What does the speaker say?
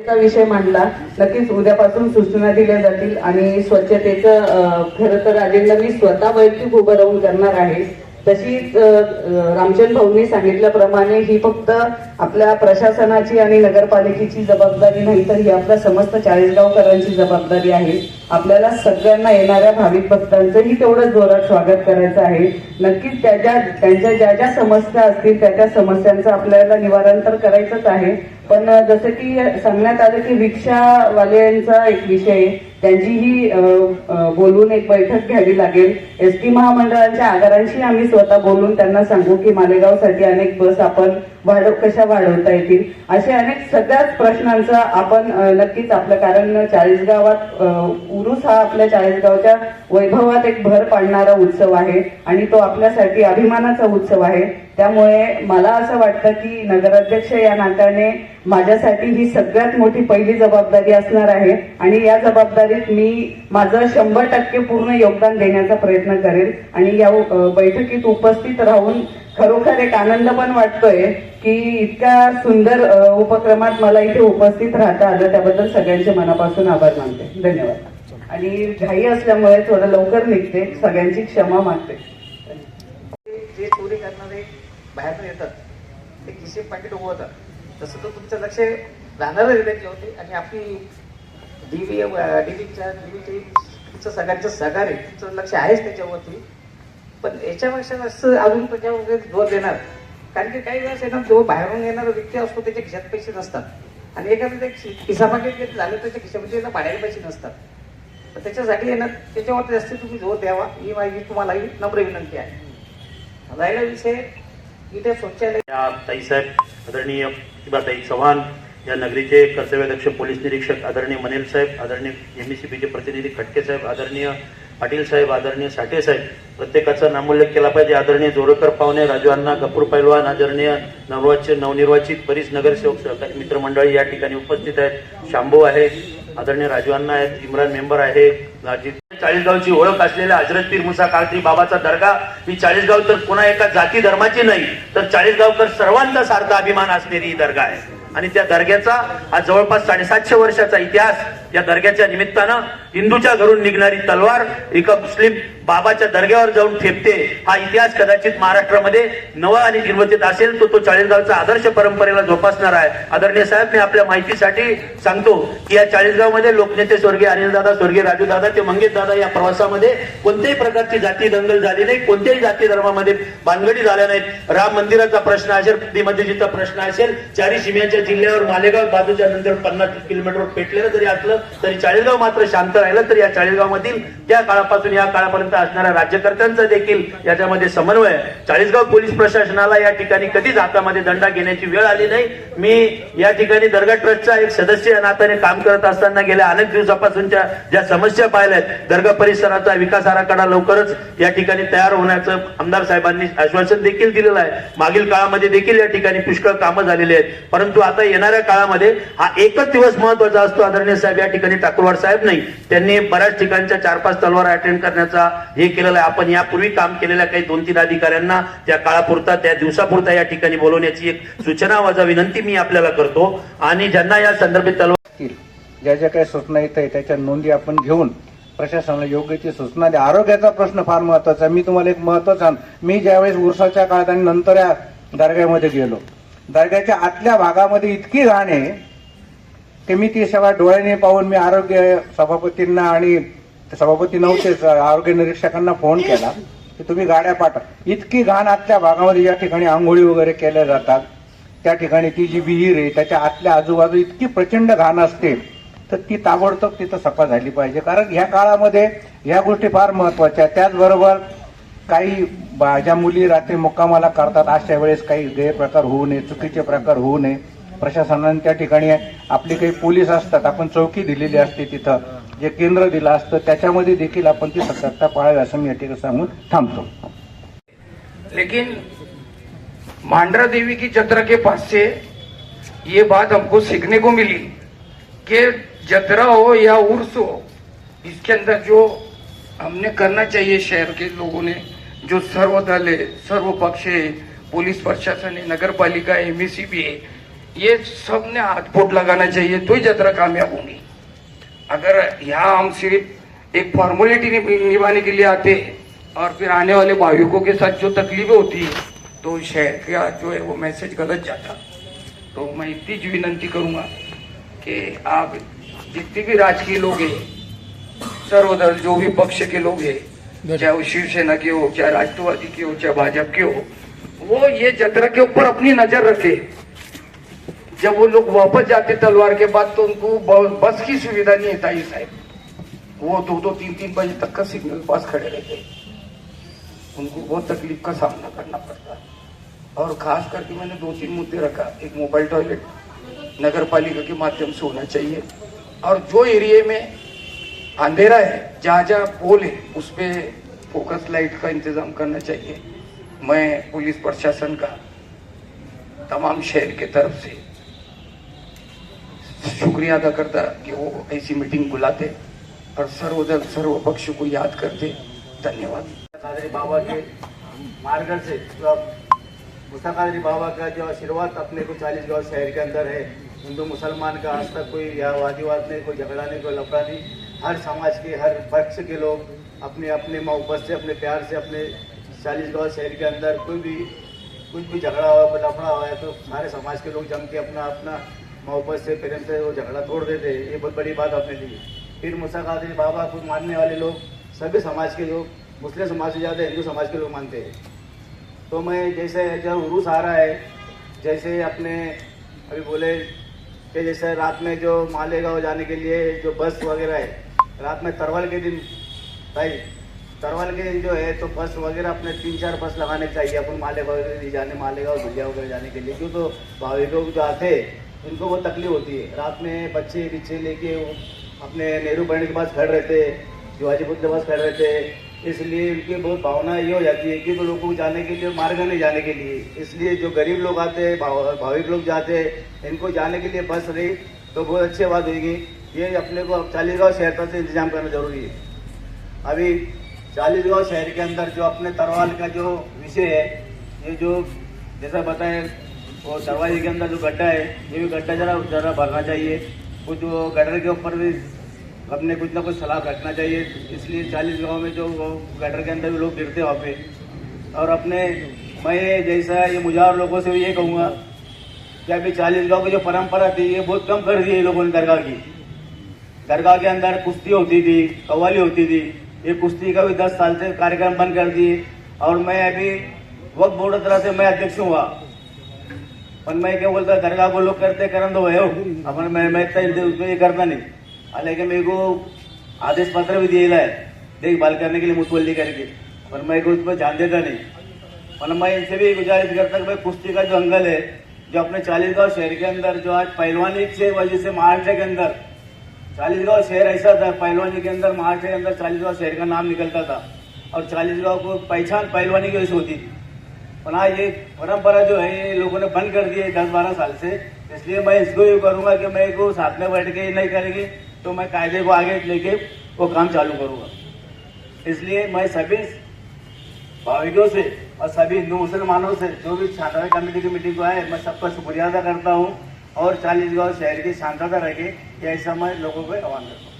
विषय मांडला. नक्कीच उद्यापासून सूचना दिल्या जातील आणि स्वच्छतेचं खरं तर अजेंडा मी स्वतः वैयक्तिक उभं राहून करणार आहे. तशीच रामचंद भाऊंनी सांगितल्याप्रमाणे ही फक्त आपल्या प्रशासनाची आणि नगरपालिकेची जबाबदारी नाही तर ही आपल्या समस्त चाळीसगावकरांची जबाबदारी आहे. आपल्याला सगळ्यांना येणाऱ्या भाविक भक्तांचंही तेवढंच जोरात स्वागत करायचं आहे. नक्कीच त्याच्या त्यांच्या ज्या ज्या समस्या असतील त्या त्या समस्यांचं आपल्याला निवारण तर करायचंच आहे. पण जसं की सांगण्यात आलं की रिक्षावाल्यांचा एक विषय आहे. त्यांचीही बोलून एक बैठक घ्यावी लागेल. एस टी महामंडळाच्या आगारांशी आम्ही स्वतः बोलून त्यांना सांगू की मालेगावसाठी अनेक बस आपण वाढव कशा वाढवता येतील? असे अनेक सगळ्याच प्रश्नांचा आपण नक्कीच आपलं कारण चाळीसगावात उरुस हा आपल्या चाळीसगावच्या वैभवात एक भर पाडणारा उत्सव आहे आणि तो आपल्यासाठी अभिमानाचा उत्सव आहे. त्यामुळे मला असं वाटतं की नगराध्यक्ष या नात्याने माझ्यासाठी ही सगळ्यात मोठी पहिली जबाबदारी असणार आहे आणि या जबाबदारीत मी माझं शंभर टक्के पूर्ण योगदान देण्याचा प्रयत्न करेल आणि या बैठकीत उपस्थित राहून खरोखर एक आनंद पण वाटतोय की इतक्या सुंदर उपक्रमात मला इथे उपस्थित राहता आलं. त्याबद्दल सगळ्यांचे मनापासून आभार मानते. धन्यवाद. आणि घाई असल्यामुळे थोडं लवकर निघते. सगळ्यांची क्षमा मागते. जे चोरी करणारे बाहेर येतात ते किसे पाकिट उगवतात तसं तर तुमचं लक्ष राहणारच होते आणि आपली डीव्ही डीव्हीच्या डीव्ही तुमचं सगळ्यांचं सहकार्य तुमचं लक्ष आहेच त्याच्यावरती पण याच्यापेक्षा जास्त अजून त्याच्यावर जोर देणार. कारण की काही वेळेस येणार जो बाहेरून येणारा व्यक्ती असतो त्याच्या खिशात पैसे नसतात. आणि एखादं ते खिसापाकीट घेत झालं त्याच्या खिशामध्ये त्याला भाड्याला पैसे नसतात. तर त्याच्यासाठी आहे ना त्याच्यावर जास्त तुम्ही जोर द्यावा. ही माझी तुम्हाला ही नम्र विनंती आहे. राहिला विषय इथे शौचालय ताईसाहेब आदरणीय प्रतिभाताई चव्हाण या नगरीचे कर्तव्याध्यक्ष पोलीस निरीक्षक आदरणीय मनेल साहेब आदरणीय एमईसीपीचे प्रतिनिधी खटके साहेब आदरणीय पाटील साहेब आदरणीय साठे साहेब प्रत्येकाचा नामोल्लेख केला पाहिजे. आदरणीय जोरकर पाहुणे राजू अण्णा कपूर पैलवान आदरणीय नववाचित नवनिर्वाचित बरीच नगरसेवक सहकारी मित्रमंडळी या ठिकाणी उपस्थित आहेत. शांभू आहे आदरणीय राजू अण्णा आहेत इम्रान मेंबर आहे चाळीसगावची ओळख असलेल्या हजरत पीर मुसा काळत्री बाबाचा दर्गा. ही चाळीसगाव तर पुन्हा एका जाती धर्माची नाही तर चाळीसगावकर सर्वांचा सारखा अभिमान असलेली ही दर्गा आहे. आणि त्या दर्ग्याचा हा जवळपास साडेसातशे वर्षाचा इतिहास या दर्ग्याच्या निमित्तानं हिंदूच्या घरून निघणारी तलवार एका मुस्लिम बाबाच्या दर्ग्यावर जाऊन ठेपते. हा इतिहास कदाचित महाराष्ट्रामध्ये नवा आणि निर्वचित असेल तो तो चाळीसगावचा आदर्श परंपरेला जोपासणार आहे. आदरणीय साहेब मी आपल्या माहितीसाठी सांगतो की या चाळीसगावमध्ये लोकनेते स्वर्गीय अनिलदादा स्वर्गीय राजूदादा ते मंगेश दादा या प्रवासामध्ये कोणत्याही प्रकारची जाती दंगल झाली नाही कोणत्याही जाती धर्मामध्ये बांधगडी झाल्या नाहीत. राम मंदिराचा प्रश्न असेल मध्यजीचा प्रश्न असेल चारी सीमेच्या जिल्ह्यावर मालेगाव बाजूच्या नंतर पन्नास किलोमीटर पेटलेलं जरी असलं तरी चाळीसगाव मात्र शांत राहिलं तर या चाळीसगावमधील त्या काळापासून या काळापर्यंत असणाऱ्या राज्यकर्त्यांचा देखील याच्यामध्ये समन्वय आहे. चाळीसगाव पोलीस प्रशासनाला या ठिकाणी कधीच हातामध्ये दंडा घेण्याची वेळ आली नाही. मी या ठिकाणी दर्गा ट्रस्टचा एक सदस्य या नात्याने काम करत असताना गेल्या अनेक दिवसापासूनच्या ज्या समस्या पाहिल्या आहेत दर्गा परिसराचा विकास आराखडा लवकरच या ठिकाणी तयार होण्याचं आमदार साहेबांनी आश्वासन देखील दिलेलं आहे. मागील काळामध्ये देखील या ठिकाणी पुष्कळ कामं झालेली आहेत. परंतु आता येणाऱ्या काळामध्ये हा एकच दिवस महत्त्वाचा असतो आदरणीय साहेब या ठिकाणी ठाकूरवाड साहेब नाही. त्यांनी बऱ्याच ठिकाणच्या चार पाच तलवार अटेंड करण्याचा हे केलेलं आहे. आपण यापूर्वी काम केलेल्या काही दोन तीन अधिकाऱ्यांना त्या काळापुरता त्या दिवसापुरता या ठिकाणी बोलवण्याची एक सूचना वजा विनंती मी आपल्याला करतो. आणि ज्यांना या संदर्भात तलवार असतील ज्या ज्या काही सूचना येत आहे त्याच्या नोंदी आपण घेऊन प्रशासनाला योग्य ती सूचना द्या. आरोग्याचा प्रश्न फार महत्त्वाचा मी तुम्हाला एक महत्त्वाचा मी ज्यावेळेस उरसाच्या काळात आणि नंतर या दर्ग्यामध्ये गेलो दर्ग्याच्या आतल्या भागामध्ये इतकी घाण आहे ते मी ती सगळ्या डोळ्याने पाहून मी आरोग्य सभापतींना आणि सभापती नव्हतेच आरोग्य निरीक्षकांना फोन केला. की तुम्ही गाड्या पाठवा. इतकी घाण आतल्या भागामध्ये ज्या ठिकाणी आंघोळी वगैरे केल्या जातात त्या ठिकाणी ती जी विहीर आहे त्याच्या आतल्या आजूबाजू इतकी प्रचंड घाण असते तर ती ताबडतोब तिथं सफा झाली पाहिजे. कारण ह्या काळामध्ये ह्या गोष्टी फार महत्त्वाच्या त्याचबरोबर काही ज्या मुली रात्री मुक्कामाला करतात अशा वेळेस काही गैरप्रकार होऊ नये चुकीचे प्रकार होऊ नये. प्रशासनाने त्या ठिकाणी आपली काही पोलीस असतात आपण चौकी दिलेली असते तिथं. जे केंद्र दिलं असतं त्याच्यामध्ये देखील आपण ती सतर्कता पाळावी असं मी या ठिकाणी सांगून थांबतो. लेकिन मांडरा देवी की जत्रा के पास से ये बात हमको सीखने को मिली कि जत्रा हो या उर्स हो इसके अंदर जो हमने करना चाहिए शहर के लोगों ने जो सर्व दल है सर्व पक्ष है पुलिस प्रशासन है नगर पालिका है एम है ये सबने हाथ पोट लगाना चाहिए तो ही जतरा कामयाब होंगी। अगर यहाँ हम सिर्फ एक फॉर्मेलिटी निभाने के लिए आते और फिर आने वाले भाविकों के साथ जो तकलीफें होती है तो शहर का जो है वो मैसेज गलत जाता। तो मैं इतनी जी विनंती करूंगा कि आप जितने भी राजकीय लोग हैं सर्वदल जो भी पक्ष के लोग हैं चाहे वो शिवसेना के हो चाहे राष्ट्रवादी के हो चाहे भाजपा के हो वो ये जतरा के ऊपर अपनी नजर रखे। जब वो लोग वापस जाते तलवार के बाद तो उनको बस की सुविधा नहीं है ताई साहब। वो दो दो, तीन तीन बजे तक का सिग्नल पास खड़े रहते उनको बहुत तकलीफ़ का सामना करना पड़ता और खास करके मैंने दो तीन मुद्दे रखा। एक मोबाइल टॉयलेट नगर पालिका के माध्यम से होना चाहिए। और जो एरिया में अंधेरा है, जहाँ जहाँ पोल है, उस पर फोकस लाइट का इंतज़ाम करना चाहिए। मैं पुलिस प्रशासन का, तमाम शहर के तरफ़ से शुक्रिया अदा करता कि वो ऐसी मीटिंग बुलाते और सर्वदल सर्व पक्ष को याद करते। धन्यवाद। बाबा के मार्ग से, जो कादरी बाबा का जो आशीर्वाद अपने को चालीस गाँव शहर के अंदर है, हिंदू मुसलमान का आज तक कोई या वादीवाद नहीं कोई झगड़ा नहीं कोई लफड़ा नहीं, हर समाज के, हर पक्ष के लोग अपने अपने मोहब्बत से, अपने प्यार से, अपने चालीस शहर के अंदर कोई भी कुछ भी झगड़ा हुआ लफड़ा हुआ है तो सारे समाज के लोग जम के अपना अपना मोहब्बत से प्रेम से वो झगड़ा तोड़ देते हैं ये बहुत बड़ी बात अपने लिए फिर मुसा कादरी बाबा को मानने वाले लोग सभी समाज के लोग, मुस्लिम समाज से ज़्यादा हिंदू समाज के लोग मानते हैं। तो मैं जैसे जब उरूस आ रहा है, जैसे अपने, अभी बोले कि जैसे रात में जो मालेगांव जाने के लिए जो बस वगैरह है, रात में तरवल के दिन, भाई, तरवल के दिन जो है तो बस वगैरह अपने तीन चार बस लगाने चाहिए अपन लिए जाने, मालेगांव, भुजिया वगैरह जाने के लिए। क्यों तो भाविकों जो आते हैं उनको बहुत तकलीफ़ होती है। रात में बच्चे बिच्चे लेके अपने नेहरू बैंड के पास खड़े रहते, शिवाजी पुत्र के पास खड़े रहते। इसलिए उनकी बहुत भावना ये हो जाती है कि तो लोगों को जाने के लिए, मार्ग नहीं जाने के लिए। इसलिए जो गरीब लोग आते हैं भाविक लोग जाते हैं, इनको जाने के लिए बस रही तो बहुत अच्छी बात होगी। ये अपने को अब चालीसगांव शहर तक से इंतज़ाम करना ज़रूरी है। अभी चालीसगांव शहर के अंदर जो अपने तरवाल का जो विषय है, ये जो जैसा बताएँ वो दरवाजे के अंदर जो गड्ढा है, ये भी गड्ढा जरा जरा भरना चाहिए। कुछ वो गटर के ऊपर भी अपने कुछ ना कुछ सलाह रखना चाहिए। इसलिए चालीस गाँव में जो वो गटर के अंदर भी लोग गिरते वहाँ पे। और अपने, मैं जैसा ये मुजावर लोगों से भी ये कहूँगा कि अभी चालीस गाँव की जो परंपरा थी, ये बहुत कम कर दी है लोगों ने दरगाह की। दरगाह के अंदर कुश्ती होती थी, कव्वाली होती थी। ये कुश्ती का भी दस साल से कार्यक्रम बंद कर दिए। और मैं अभी वक्त बोर्ड तरह से मैं अध्यक्ष हुआ पर मैं क्या बोलता दरगाह को लोग करते करम दो है। अपन मैं मैं उसमें ये करता नहीं। हालाँकि मेरे को आदेश पत्र भी दिया है, देखभाल करने के लिए मुतवली करके। पर मैं को उस पर ध्यान देता नहीं। पर मैं इनसे भी गुजारिश करता कि भाई, कुश्ती का जो अंगल है, जो अपने चालीसगांव शहर के अंदर, जो आज पहलवानी से वजह से महाराष्ट्र के अंदर, चालीसगांव शहर ऐसा था, पहलवानी के अंदर, महाराष्ट्र के अंदर चालीसगांव शहर का नाम निकलता था। और चालीसगांव को पहचान पहलवानी की वजह से होती थी। पर आज ये परंपरा जो है, ये लोगों ने बंद कर दी है दस बारह साल से। इसलिए मैं इसको ये करूँगा कि मैं को साथ में बैठ के नहीं करेंगे तो मैं कायदे को आगे लेके वो काम चालू करूँगा। इसलिए मैं सभी भाविकों से और सभी हिंदू मुसलमानों से, जो भी शांतता कमेटी की मीटिंग को आए, मैं सबका शुक्रिया अदा करता हूँ और चालीसगांव शहर की शांतता रखे, ये ऐसा मैं लोगों को आह्वान करता हूँ।